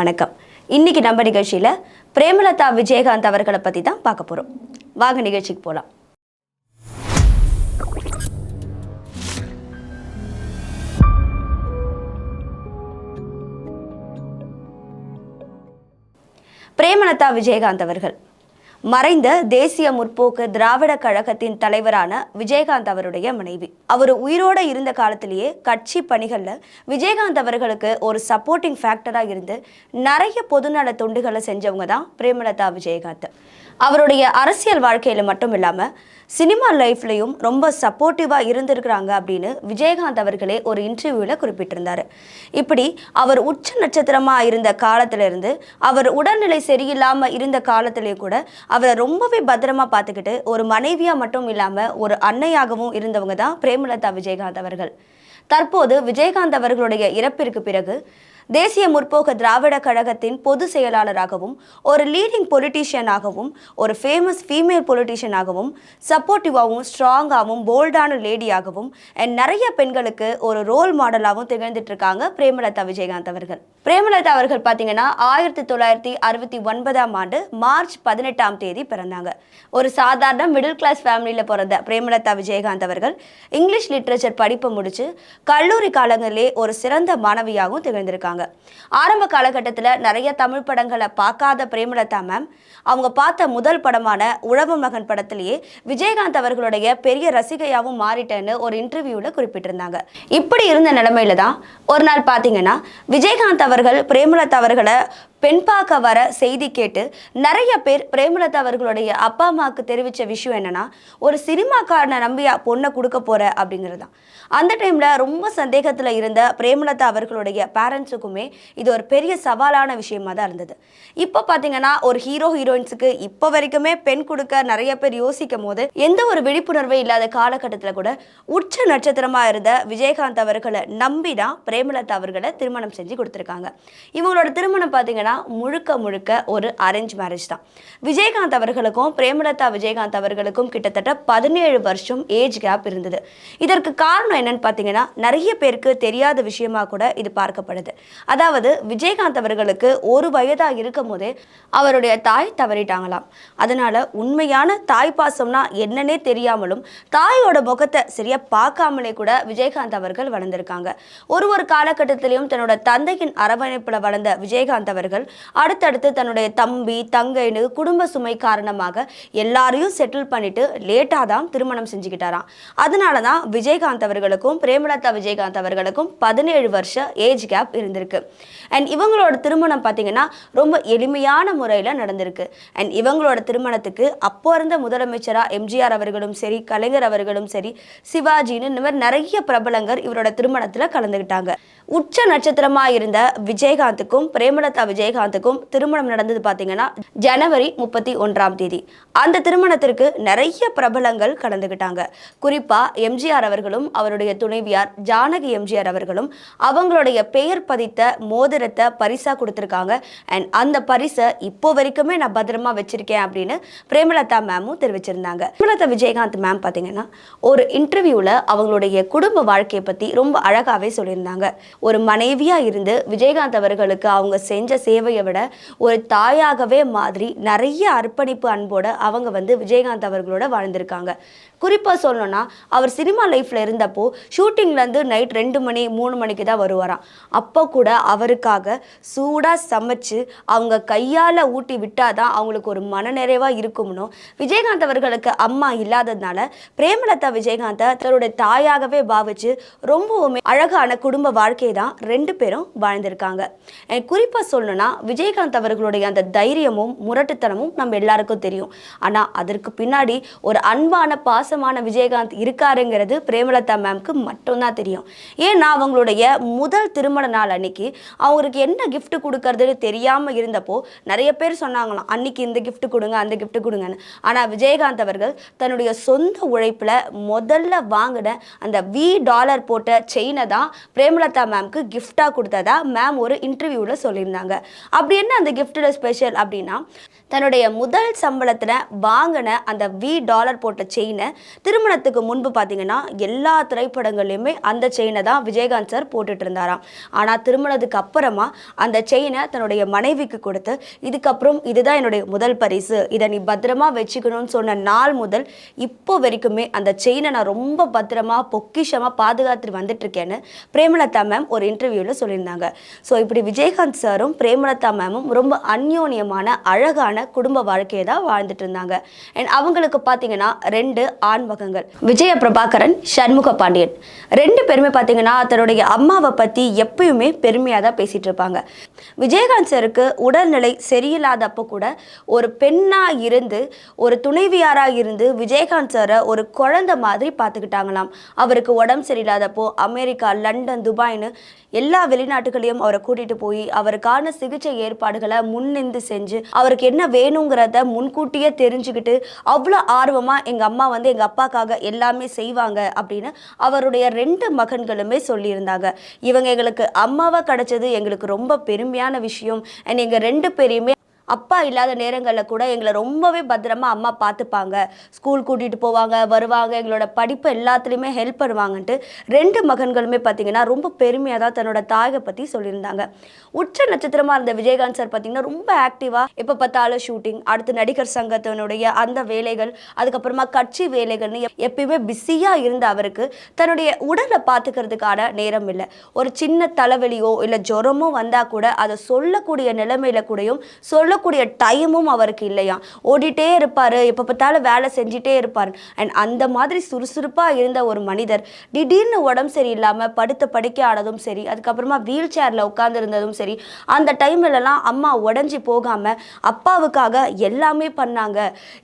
வணக்கம். இன்னைக்கு நம்ம நிகழ்ச்சியில் பிரேமலதா விஜயகாந்த் அவர்களை பற்றி தான் பார்க்க போகிறோம் வாங்க நிகழ்ச்சிக்கு போகலாம் பிரேமலதா விஜயகாந்த் அவர்கள் மறைந்த தேசிய முற்போக்கு திராவிட கழகத்தின் தலைவரான விஜயகாந்த் அவருடைய மனைவி. அவர் உயிரோட இருந்த காலத்திலேயே கட்சி பணிகளில் விஜயகாந்த் அவர்களுக்கு ஒரு சப்போர்ட்டிங் ஃபேக்டராக இருந்து நிறைய பொதுநல தொண்டுகளை செஞ்சவங்க தான் பிரேமலதா விஜயகாந்த். அவருடைய அரசியல் வாழ்க்கையில் மட்டும் இல்லாமல் சினிமா லைஃப்லையும் ரொம்ப சப்போர்ட்டிவாக இருந்திருக்கிறாங்க அப்படின்னு விஜயகாந்த் அவர்களே ஒரு இன்டர்வியூவில் குறிப்பிட்டிருந்தார். இப்படி அவர் உச்ச நட்சத்திரமாக இருந்த காலத்திலிருந்து அவர் உடல்நிலை சரியில்லாமல் இருந்த காலத்திலே கூட அவரை ரொம்பவே பத்திரமா பார்த்துக்கிட்டு ஒரு மனைவியாக மட்டும் இல்லாமல் ஒரு அன்னையாகவும் இருந்தவங்க தான் பிரேமலதா விஜயகாந்த் அவர்கள். தற்போது விஜயகாந்த் அவர்களுடைய இறப்பிற்கு பிறகு தேசிய முற்போக்கு திராவிட கழகத்தின் பொது செயலாளராகவும் ஒரு லீடிங் பொலிட்டீஷியனாகவும் ஒரு ஃபேமஸ் ஃபீமேல் பொலிட்டீஷியனாகவும் சப்போர்ட்டிவாகவும் ஸ்ட்ராங்காகவும் போல்டான லேடியாகவும் நிறைய பெண்களுக்கு ஒரு ரோல் மாடலாகவும் திகழ்ந்துட்டு இருக்காங்க பிரேமலதா விஜயகாந்த் அவர்கள். பிரேமலதா அவர்கள் பார்த்தீங்கன்னா ஆயிரத்தி தொள்ளாயிரத்தி அறுபத்தி ஒன்பதாம் ஆண்டு மார்ச் பதினெட்டாம் தேதி பிறந்தாங்க. ஒரு சாதாரண மிடில் கிளாஸ் ஃபேமிலியில் பிறந்த பிரேமலதா விஜயகாந்த் அவர்கள் இங்கிலீஷ் லிட்ரேச்சர் படிப்பை முடிச்சு கல்லூரி காலங்களிலே ஒரு சிறந்த மாணவியாகவும் திகழ்ந்திருக்காங்க. ஆரம்ப காலகட்டத்தில் நிறைய தமிழ் படங்களை பார்க்காத பிரேமலதா மேம் அவங்க பார்த்த முதல் படமான உழவு மகன் படத்திலேயே விஜயகாந்த் அவர்களுடைய பெரிய ரசிகையாகவும் மாறிட்டேன்னு ஒரு இன்டர்வியூவில் குறிப்பிட்டிருந்தாங்க. இப்படி இருந்த நிலைமையில தான் ஒரு நாள் பார்த்தீங்கன்னா விஜயகாந்த் அவர்கள் பிரேமலதா அவர்களை பெண் பார்க்க வர செய்தி கேட்டு நிறைய பேர் பிரேமலதா அவர்களுடைய அப்பா அம்மாவுக்கு தெரிவித்த விஷயம் என்னென்னா ஒரு சினிமாக்காரனை நம்பியா பொண்ணை கொடுக்க போகிற அப்படிங்கிறது தான். அந்த டைமில் ரொம்ப சந்தேகத்தில் இருந்த பிரேமலதா அவர்களுடைய பேரண்ட்ஸுக்குமே இது ஒரு பெரிய சவாலான விஷயமா தான் இருந்தது. இப்போ பார்த்தீங்கன்னா ஒரு ஹீரோ ஹீரோயின்ஸுக்கு இப்போ வரைக்குமே பெண் கொடுக்க நிறைய பேர் யோசிக்கும் போது எந்த ஒரு விழிப்புணர்வே இல்லாத காலகட்டத்தில் கூட உச்ச நட்சத்திரமாக இருந்த விஜயகாந்த் அவர்களை நம்பி தான் பிரேமலதா அவர்களை திருமணம் செஞ்சு கொடுத்துருக்காங்க. இவங்களோட திருமணம் பார்த்தீங்கன்னா முழுக்க முழுக்க ஒரு அரேஞ்ச் மேரேஜ் தான். விஜயகாந்த் அவர்களுக்கும் பிரேமலதா விஜயகாந்த் அவர்களுக்கும் கிட்டத்தட்ட பதினேழு வருஷம் ஏஜ் கேப் இருந்தது. இதற்கு காரணம் என்னன்னு பார்த்தீங்கன்னா நிறைய பேருக்கு தெரியாத விஷயமா கூட இது பார்க்கப்படுது. அதாவது விஜயகாந்த் அவர்களுக்கு ஒரு வயதா இருக்கும் போதே அவருடைய தாய் தவறிட்டாங்களாம். அதனால உண்மையான தாய் பாசம்னா என்னன்னே தெரியாமலும் தாயோட முகத்தை சரியா பார்க்காமலே கூட விஜயகாந்த் அவர்கள் வளர்ந்திருக்காங்க. ஒரு ஒரு காலகட்டத்திலையும் தன்னோட தந்தையின் அரவணைப்புல வளர்ந்த விஜயகாந்த் அவர்கள் அடுத்தடுத்து தன்னுடைய தம்பி தங்கைன்னு குடும்ப சுமை காரணமாக எல்லாரையும் செட்டில் பண்ணிட்டு லேட்டாக தான் திருமணம் செஞ்சுக்கிட்டாராம். அதனால தான் விஜயகாந்த் அவர்களுக்கும் பிரேமலதா விஜயகாந்த் அவர்களுக்கும் பதினேழு வருஷம் ஏஜ் கேப் இருந்திருக்கு. அண்ட் இவங்களோட திருமணம் பார்த்தீங்கன்னா ரொம்ப எளிமையான முறையில் நடந்திருக்கு. அண்ட் இவங்களோட திருமணத்துக்கு அப்போ இருந்த முதலமைச்சராக எம்ஜிஆர் அவர்களும் சரி கலைஞர் அவர்களும் சரி சிவாஜின்னு இந்த மாதிரி நிறைய பிரபலங்கர் இவரோட திருமணத்தில் கலந்துக்கிட்டாங்க உச்ச நட்சத்திரமா இருந்த விஜயகாந்துக்கும் பிரேமலதா விஜயகாந்துக்கும் திருமணம் நடந்தது பார்த்தீங்கன்னா ஜனவரி முப்பத்தி ஒன்றாம் தேதி. அந்த திருமணத்திற்கு நிறைய பிரபலங்கள் கலந்துக்கிட்டாங்க குறிப்பா எம்ஜிஆர் அவர்களும் அவருடைய துணைவியார் ஜானகி எம்ஜிஆர் அவர்களும் அவங்களுடைய பெயர் பதித்த மோதிரத்தை பரிசா கொடுத்துருக்காங்க. அண்ட் அந்த பரிசை இப்போ வரைக்குமே நான் பத்திரமா வச்சிருக்கேன் அப்படின்னு பிரேமலதா மேமும் தெரிவிச்சிருந்தாங்க. பிரேமலதா விஜயகாந்த் மேம் பார்த்தீங்கன்னா ஒரு இன்டர்வியூவில் அவங்களுடைய குடும்ப வாழ்க்கையை பற்றி ரொம்ப அழகாகவே சொல்லியிருந்தாங்க. ஒரு மனைவியாக இருந்து விஜயகாந்த் அவர்களுக்கு அவங்க செஞ்ச சேவையை விட ஒரு தாயாகவே மாதிரி நிறைய அர்ப்பணிப்பு அன்போடு அவங்க வந்து விஜயகாந்த் அவர்களோட வாழ்ந்திருக்காங்க. குறிப்பாக சொல்லணும்னா அவர் சினிமா லைஃப்பில் இருந்தப்போ ஷூட்டிங்லேருந்து நைட் ரெண்டு மணி மூணு மணிக்கு தான் வருவாராம். அப்போ கூட அவருக்காக சூடாக சமைச்சு அவங்க கையால் ஊட்டி விட்டால் தான் அவங்களுக்கு ஒரு மனநிறைவாக இருக்கும்னு விஜயகாந்த் அவர்களுக்கு அம்மா இல்லாததுனால பிரேமலதா விஜயகாந்தை தன்னுடைய தாயாகவே பாவிச்சு ரொம்பவுமே அழகான குடும்ப வாழ்க்கையை தான் ரெண்டு பேரும் வாழ்ந்திருக்காங்க. குறிப்பாக சொல்லணும்னா விஜயகாந்த் அவர்களுடைய அந்த தைரியமும் முரட்டுத்தனமும் நம்ம எல்லாருக்கும் தெரியும். ஆனால் அதற்கு பின்னாடி ஒரு அன்பான பாசமான விஜயகாந்த் இருக்காருங்கிறது பிரேமலதா மேம்க்கு மட்டும்தான் தெரியும். ஏன்னா அவங்களுடைய முதல் திருமண நாள் அன்னைக்கு அவங்களுக்கு என்ன கிஃப்ட் கொடுக்கறதுன்னு தெரியாமல் இருந்தப்போ நிறைய பேர் சொன்னாங்களாம் அன்னைக்கு இந்த கிஃப்ட் கொடுங்க அந்த கிஃப்ட் கொடுங்கன்னு. ஆனால் விஜயகாந்த் அவர்கள் தன்னுடைய சொந்த உழைப்பில் முதல்ல வாங்கின அந்த வி டாலர் போட்ட செயினை தான் பிரேமலதா மேம்க்கு கிஃப்டாக கொடுத்ததா மேம் ஒரு இன்டர்வியூவில் சொல்லியிருந்தாங்க. அப்படி என்ன அந்த கிஃப்ட்டில் ஸ்பெஷல் அப்படின்னா தன்னுடைய முதல் சம்பளத்தில் வாங்கின அந்த வி டாலர் போட்ட செயினை திருமணத்துக்கு முன்பு பார்த்தீங்கன்னா எல்லா திரைப்படங்கள்லையுமே அந்த செயினை தான் விஜயகாந்த் சார் போட்டுட்டு இருந்தாராம் ஆனால் திருமணத்துக்கு அப்புறமா அந்த செயினை தன்னுடைய மனைவிக்கு கொடுத்து இதுக்கப்புறம் இதுதான் என்னுடைய முதல் பரிசு. இதை நீ பத்திரமா வச்சுக்கணும்னு சொன்ன நாள் முதல் இப்போ வரைக்குமே அந்த செயினை நான் ரொம்ப பத்திரமா பொக்கிஷமாக பாதுகாத்துட்டு வந்துட்டு இருக்கேன்னு பிரேமலதா மேம் ஒரு இன்டர்வியூவில் சொல்லியிருந்தாங்க. ஸோ இப்படி விஜயகாந்த் சாரும் பிரேமலதா மேமும் ரொம்ப அந்யோன்யமான அழகான குடும்ப வாழ்க்கையை தான் வாழ்ந்துட்டு இருந்தாங்க அண்ட் அவங்களுக்கு பார்த்தீங்கன்னா ரெண்டு ஆண்மகங்கள் விஜய பிரபாகரன் சண்முக பாண்டியன். ரெண்டு பேருமே பார்த்தீங்கன்னா தன்னுடைய அம்மாவை பற்றி எப்பயுமே பெருமையாக தான் பேசிகிட்டு இருப்பாங்க. விஜயகாந்த் சாருக்கு உடல்நிலை சரியில்லாதப்போ கூட ஒரு பெண்ணாக இருந்து ஒரு துணைவியாராக இருந்து விஜயகாந்த் சாரை ஒரு குழந்தை மாதிரி பார்த்துக்கிட்டாங்களாம் அவருக்கு உடம்பு சரியில்லாதப்போ அமெரிக்கா லண்டன் துபாய்னு எல்லா வெளிநாட்டுகளையும் அவரை கூட்டிகிட்டு போய் அவருக்கான சிகிச்சை ஏற்பாடுகளை முன்னிந்து செஞ்சு அவருக்கு என்ன வேணுங்கிறத முன்கூட்டியே தெரிஞ்சுக்கிட்டு அவ்வளோ ஆர்வமாக எங்கள் அம்மா வந்து எங்கள் அப்பாக்காக எல்லாமே செய்வாங்க அப்படின்னு அவருடைய ரெண்டு மகன்களுமே சொல்லியிருந்தாங்க. இவங்க எங்களுக்கு அம்மாவாக கிடைச்சது எங்களுக்கு ரொம்ப பெருமையான விஷயம். அண்ட் எங்கள் ரெண்டு பேரையுமே அப்பா இல்லாத நேரங்களில் கூட எங்களை ரொம்பவே பத்திரமா அம்மா பார்த்துப்பாங்க ஸ்கூல் கூட்டிகிட்டு போவாங்க வருவாங்க எங்களோட படிப்பு எல்லாத்துலேயுமே ஹெல்ப் பண்ணுவாங்கன்ட்டு ரெண்டு மகன்களுமே பார்த்தீங்கன்னா ரொம்ப பெருமையாக தான் தன்னோட தாயை பற்றி சொல்லியிருந்தாங்க. உச்ச நட்சத்திரமாக இருந்த விஜயகாந்த் சார் பார்த்தீங்கன்னா ரொம்ப ஆக்டிவாக எப்போ பார்த்தாலும் ஷூட்டிங் அடுத்து நடிகர் சங்கத்தினுடைய அந்த வேலைகள் அதுக்கப்புறமா கட்சி வேலைகள்னு எப்- எப்பயுமே பிஸியாக இருந்த அவருக்கு தன்னுடைய உடலை பார்த்துக்கிறதுக்கான நேரம் இல்லை. ஒரு சின்ன தலைவலியோ இல்லை ஜுரமோ வந்தால் கூட அதை சொல்லக்கூடிய நிலைமையில கூடயும் சொல்ல சொல்லக்கூடிய டைமும் அவருக்கு இல்லையா? ஓடிட்டே இருப்பார். எப்போ பார்த்தாலும் வேலை செஞ்சிட்டே இருப்பார். அண்ட் அந்த மாதிரி சுறுசுறுப்பாக இருந்த ஒரு மனிதர் திடீர்னு உடம்பு சரியில்லாமல் படுத்த படிக்க ஆனதும் சரி அதுக்கப்புறமா வீல் சேரில் உட்காந்துருந்ததும் சரி அந்த டைம்லலாம் அம்மா உடஞ்சி போகாமல் அப்பாவுக்காக எல்லாமே பண்ணாங்க.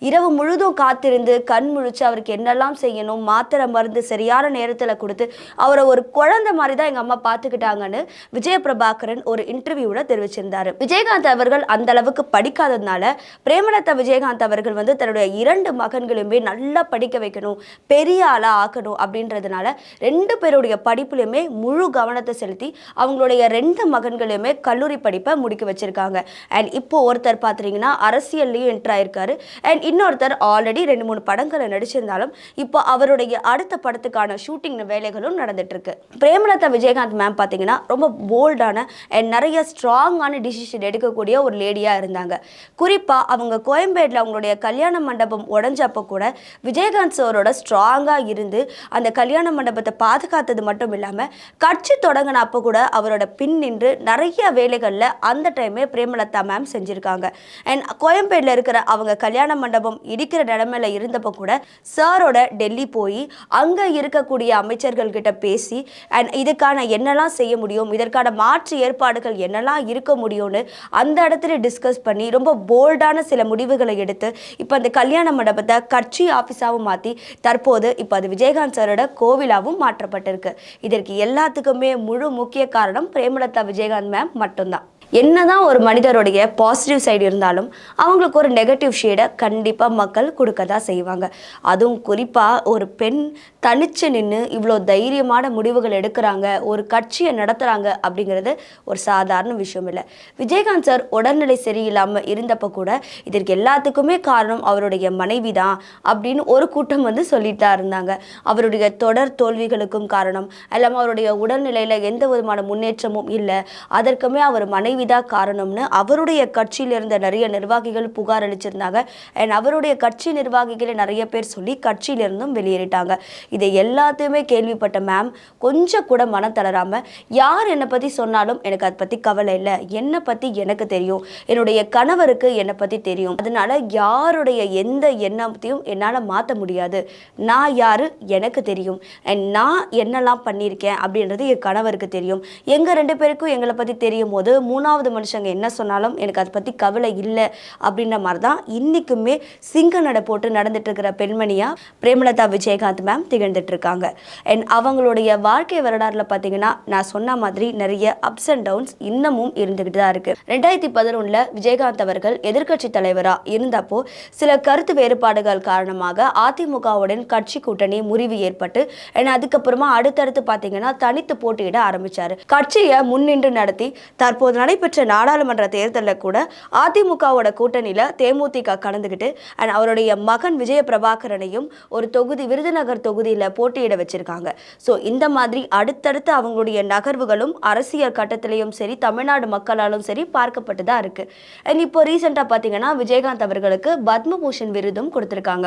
இரவு முழுதும் காத்திருந்து கண் முழிச்சு அவருக்கு என்னெல்லாம் செய்யணும் மாத்திரை மருந்து சரியான நேரத்தில் கொடுத்து அவரை ஒரு குழந்தை மாதிரி தான் எங்கள் அம்மா பார்த்துக்கிட்டாங்கன்னு விஜய பிரபாகரன் ஒரு இன்டர்வியூவில் தெரிவிச்சிருந்தாரு. விஜயகாந்த் அவர்கள் அந்த அளவுக்கு படிக்காததுனால பிரேமலதா விஜயகாந்த் அவர்கள் வந்து தன்னுடைய இரண்டு மகன்களையுமே நல்லா படிக்க வைக்கணும் பெரிய ஆளா ஆக்கணும் அப்படின்றதுனால ரெண்டு பேருடைய படிப்புலையுமே முழு கவனத்தை செலுத்தி அவங்களுடைய ரெண்டு மகன்களையுமே கல்லூரி படிப்பை முடிக்க வச்சிருக்காங்க. அண்ட் இப்போ ஒருத்தர் பார்த்தீங்கன்னா அரசியல்லையும் என்ட்ரு ஆயிருக்காரு. அண்ட் இன்னொருத்தர் ஆல்ரெடி ரெண்டு மூணு படங்களை நடிச்சிருந்தாலும் இப்போ அவருடைய அடுத்த படத்துக்கான ஷூட்டிங் வேலைகளும் நடந்துட்டு இருக்கு பிரேமலதா விஜயகாந்த் மேம் பார்த்தீங்கன்னா ரொம்ப போல்டான அண்ட் நிறைய ஸ்ட்ராங்கான டிசிஷன் எடுக்கக்கூடிய ஒரு லேடியாக இருந்தாங்க. குறிப்பாக அவங்க கோயம்பேட்டில் அவங்களுடைய கல்யாண மண்டபம் உடஞ்சப்போ கூட விஜயகாந்த் சாரோட ஸ்ட்ராங்காக இருந்து அந்த கல்யாண மண்டபத்தை பாதுகாத்தது மட்டும் இல்லாமல் கட்சி தொடங்கின அப்போ கூட அவரோட பின் நின்று நிறைய வேலைகளில் அந்த டைமே பிரேமலதா மேம் செஞ்சுருக்காங்க. அண்ட் கோயம்பேட்டில் இருக்கிற அவங்க கல்யாண மண்டபம் இடிக்கிற நிலமையில இருந்தப்போ கூட சாரோட டெல்லி போய் அங்கே இருக்கக்கூடிய அமைச்சர்கள் கிட்ட பேசி அண்ட் இதுக்கான என்னெல்லாம் செய்ய முடியும் இதற்கான மாற்று ஏற்பாடுகள் என்னெல்லாம் இருக்க முடியும்னு அந்த இடத்துல டிஸ்கஸ் பண்ணி ரொம்ப போல்டான சில முடிவுகளை எடுத்து இப்போ அந்த கல்யாண மண்டபத்தை கட்சி ஆஃபீஸாகவும் மாற்றி தற்போது இப்போ அது விஜயகாந்த் சாரோட கோவிலாகவும் மாற்றப்பட்டிருக்கு. இதற்கு எல்லாத்துக்குமே முழு முக்கிய காரணம் பிரேமலதா விஜயகாந்த் மேம் மட்டும்தான். என்னதான் ஒரு மனிதருடைய பாசிட்டிவ் சைடு இருந்தாலும் அவங்களுக்கு ஒரு நெகட்டிவ் ஷேடை கண்டிப்பாக மக்கள் கொடுக்க தான் செய்வாங்க. அதுவும் குறிப்பாக ஒரு பெண் தனிச்சு நின்று இவ்வளோ தைரியமான முடிவுகள் எடுக்கிறாங்க ஒரு கட்சியை நடத்துகிறாங்க அப்படிங்கிறது ஒரு சாதாரண விஷயம் இல்லை. விஜயகாந்த் சார் உடல்நிலை சரியில்லாமல் இருந்தப்போ கூட இதற்கு எல்லாத்துக்குமே காரணம் அவருடைய மனைவி தான் அப்படின்னு ஒரு கூட்டம் வந்து சொல்லிட்டு தான் இருந்தாங்க. அவருடைய தொடர் தோல்விகளுக்கும் காரணம் இல்லாமல் அவருடைய உடல்நிலையில் எந்த விதமான முன்னேற்றமும் இல்லை. அதற்குமே அவர் மனைவி தான் காரணம்னு அவருடைய கட்சியில் இருந்த நிறைய நிர்வாகிகள் புகார் அளிச்சிருந்தாங்க. அண்ட் அவருடைய கட்சி நிர்வாகிகளை நிறைய பேர் சொல்லி கட்சியிலிருந்தும் வெளியேறிட்டாங்க. இதை எல்லாத்தையுமே கேள்விப்பட்ட மேம் கொஞ்சம் கூட மனம் தளராம யார் என்னை பற்றி சொன்னாலும் எனக்கு அதை பற்றி கவலை இல்லை. என்னை பற்றி எனக்கு தெரியும். என்னுடைய கணவருக்கு என்னை பற்றி தெரியும். அதனால யாருடைய எந்த எண்ணத்தையும் என்னால் மாற்ற முடியாது. நான் யாரு? எனக்கு தெரியும். அண்ட் நான் என்னெல்லாம் பண்ணியிருக்கேன் அப்படின்றது என் கணவருக்கு தெரியும். எங்கள் ரெண்டு பேருக்கும் எங்களை பற்றி தெரியும் போது மூணு மூணாவது மனுஷங்க என்ன சொன்னாலும் எனக்கு அதை பற்றி கவலை இல்லை அப்படின்ற மாதிரி தான் இன்றைக்குமே சிங்க நடை போட்டு நடந்துட்டு இருக்கிற பெண்மணியாக பிரேமலதா விஜயகாந்த் மேம் திகழ்ந்துட்டு இருக்காங்க. அண்ட் அவங்களுடைய வாழ்க்கை வரலாறுல பார்த்தீங்கன்னா நான் சொன்ன மாதிரி நிறைய அப்ஸ் அண்ட் டவுன்ஸ் இன்னமும் இருந்துக்கிட்டு தான் இருக்குது ரெண்டாயிரத்தி பதினொன்றில் விஜயகாந்த் அவர்கள் எதிர்க்கட்சி தலைவராக இருந்தப்போ சில கருத்து வேறுபாடுகள் காரணமாக அதிமுகவுடன் கட்சி கூட்டணி முறிவு ஏற்பட்டு and அதுக்கப்புறமா அடுத்தடுத்து பார்த்தீங்கன்னா தனித்து போட்டியிட ஆரம்பித்தார் கட்சியை முன்னின்று நடத்தி தற்போது நடைபெற்ற நாடாளுமன்ற தேர்தலில் கூட அதிமுகவோட கூட்டணியில் தேமுதிக கலந்துக்கிட்டு அண்ட் அவருடைய மகன் விஜய பிரபாகரனையும் ஒரு தொகுதி விருதுநகர் தொகுதியில் போட்டியிட வச்சிருக்காங்க. ஸோ இந்த மாதிரி அடுத்தடுத்து அவங்களுடைய நகர்வுகளும் அரசியல் கட்டத்திலையும் சரி தமிழ்நாடு மக்களாலும் சரி பார்க்கப்பட்டு தான் இருக்குது அண்ட் இப்போ ரீசெண்டாக பார்த்தீங்கன்னா விஜயகாந்த் அவர்களுக்கு பத்மபூஷன் விருதும் கொடுத்துருக்காங்க.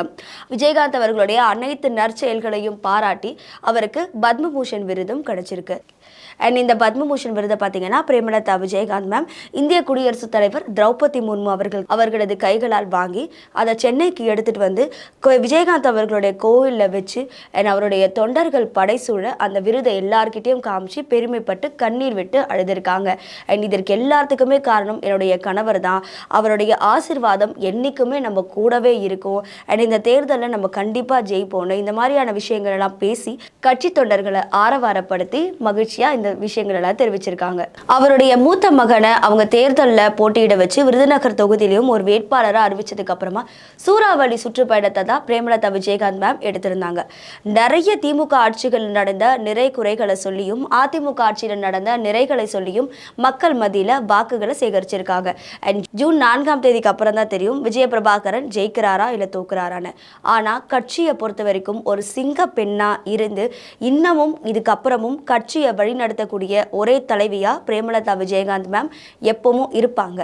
விஜயகாந்த் அவர்களுடைய அனைத்து நற்செயல்களையும் பாராட்டி அவருக்கு பத்மபூஷன் விருதும் கிடைச்சிருக்கு. அண்ட் இந்த பத்மபூஷன் விருதை பார்த்தீங்கன்னா பிரேமலதா விஜயகாந்த் மேம் இந்திய குடியரசுத் தலைவர் திரௌபதி முர்மு அவர்கள் அவர்களது கைகளால் வாங்கி அதை சென்னைக்கு எடுத்துட்டு வந்து விஜயகாந்த் அவர்களுடைய கோவிலில் வச்சு அண்ட் அவருடைய தொண்டர்கள் படைசூழ அந்த விருதை எல்லார்கிட்டேயும் காமிச்சு பெருமைப்பட்டு கண்ணீர் விட்டு அழுதுருக்காங்க. அண்ட் இதற்கு எல்லாத்துக்குமே காரணம் என்னுடைய கணவர் தான். அவருடைய ஆசிர்வாதம் என்றைக்குமே நம்ம கூடவே இருக்கும். அண்ட் இந்த தேர்தலில் நம்ம கண்டிப்பாக ஜெயிப்போம் இந்த மாதிரியான விஷயங்கள் எல்லாம் பேசி கட்சி தொண்டர்களை ஆரவாரப்படுத்தி மகிழ்ச்சியாக இந்த விஷயங்கள் எல்லாம் தெரிவிச்சிருக்காங்க. அவருடைய மூத்த மகனை அவங்க தேர்தலில் போட்டியிட வச்சு விருதுநகர் தொகுதியிலையும் ஒரு வேட்பாளராக அறிவிச்சதுக்கு அப்புறமா சூறாவளி சுற்றுப்பயணத்தை தான் பிரேமலதா விஜயகாந்த் மேம் எடுத்திருந்தாங்க. நிறைய திமுக ஆட்சிகள் நடந்த நிறை குறைகளை சொல்லியும் அதிமுக ஆட்சியில் நடந்த நிறைகளை சொல்லியும் மக்கள் மத்தியில் வாக்குகளை சேகரிச்சிருக்காங்க. அண்ட் ஜூன் நான்காம் தேதிக்கு அப்புறம் தான் தெரியும் விஜயபிரபாகரன் ஜெயிக்கிறாரா இல்லை தோக்குறாரான்னு. ஆனால் கட்சியை பொறுத்த வரைக்கும் ஒரு சிங்க பெண்ணா இருந்து இன்னமும் இதுக்கப்புறமும் கட்சியை வழிநடத்த வழிநடத்தக்கூடிய ஒரே தலைவியா பிரேமலதா விஜயகாந்த் மேம் எப்பவும் இருப்பாங்க.